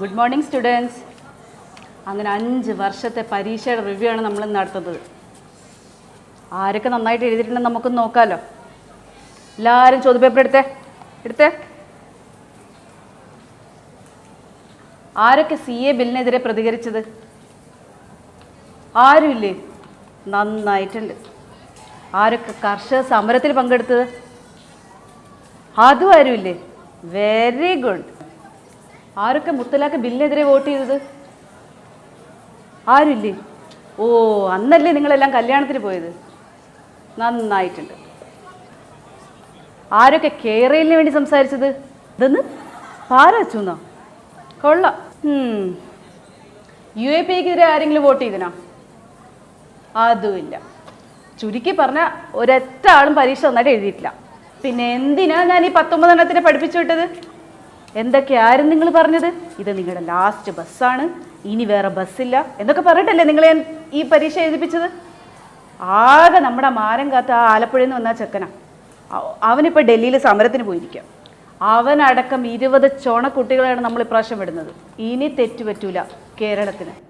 Good morning students അങ്ങനെ അഞ്ച് വർഷത്തെ പരീക്ഷയുടെ റിവ്യൂ ആണ് നമ്മൾ നടത്തുന്നത്. ആരൊക്കെ നന്നായിട്ട് എഴുതിയിട്ടുണ്ടെന്ന് നമുക്ക് നോക്കാമല്ലോ എല്ലാവരും ചോദ്യപേപ്പർ എടുത്തേ? എടുത്തേ? ആരൊക്കെ സി എ ബില്ലിനെതിരെ പ്രതികരിച്ചത്? ആരുമില്ലേ? നന്നായിട്ടുണ്ട്. ആരൊക്കെ കർഷക സമരത്തിൽ പങ്കെടുത്തത്? അതും ആരുമില്ലേ? വെരി ഗുഡ് ആരൊക്കെ മുത്തലാഖ് ബില്ലിനെതിരെ വോട്ട് ചെയ്തത്? ആരുമില്ലേ ഓ അന്നല്ലേ നിങ്ങളെല്ലാം കല്യാണത്തിന് പോയത്. നന്നായിട്ടുണ്ട്. ആരൊക്കെ കേരളിന് വേണ്ടി സംസാരിച്ചത്? ഇതെന്ന്? പാരച്ചുന്നോ കൊള്ളാം. യു എ പിക്കെതിരെ ആരെങ്കിലും വോട്ട് ചെയ്തിനോ? അതുമില്ല. ചുരുക്കി പറഞ്ഞ ഒരൊറ്റ ആളും പരീക്ഷ നന്നായിട്ട് എഴുതിയിട്ടില്ല. പിന്നെ എന്തിനാ ഞാൻ ഈ പത്തൊമ്പതെണ്ണത്തിനെ പഠിപ്പിച്ചു വിട്ടത്? എന്തൊക്കെയായിരുന്നു നിങ്ങൾ പറഞ്ഞത്? ഇത് നിങ്ങളുടെ ലാസ്റ്റ് ബസ്സാണ് ഇനി വേറെ ബസ്സില്ല എന്നൊക്കെ പറഞ്ഞിട്ടല്ലേ നിങ്ങളെ ഈ പരീക്ഷ എഴുതിപ്പിച്ചത്? ആകെ നമ്മുടെ മാരം കാത്ത ആ ആലപ്പുഴയിൽ നിന്ന് വന്ന ചെക്കനാ. അവ- അവനിപ്പോൾ ഡൽഹിയിൽ സമരത്തിന് പോയിരിക്കുക അവനടക്കം ഇരുപത് ചോണക്കുട്ടികളെയാണ് നമ്മൾ ഇപ്രാവശ്യം വിടുന്നത്. ഇനി തെറ്റുപറ്റൂല കേരളത്തിന്.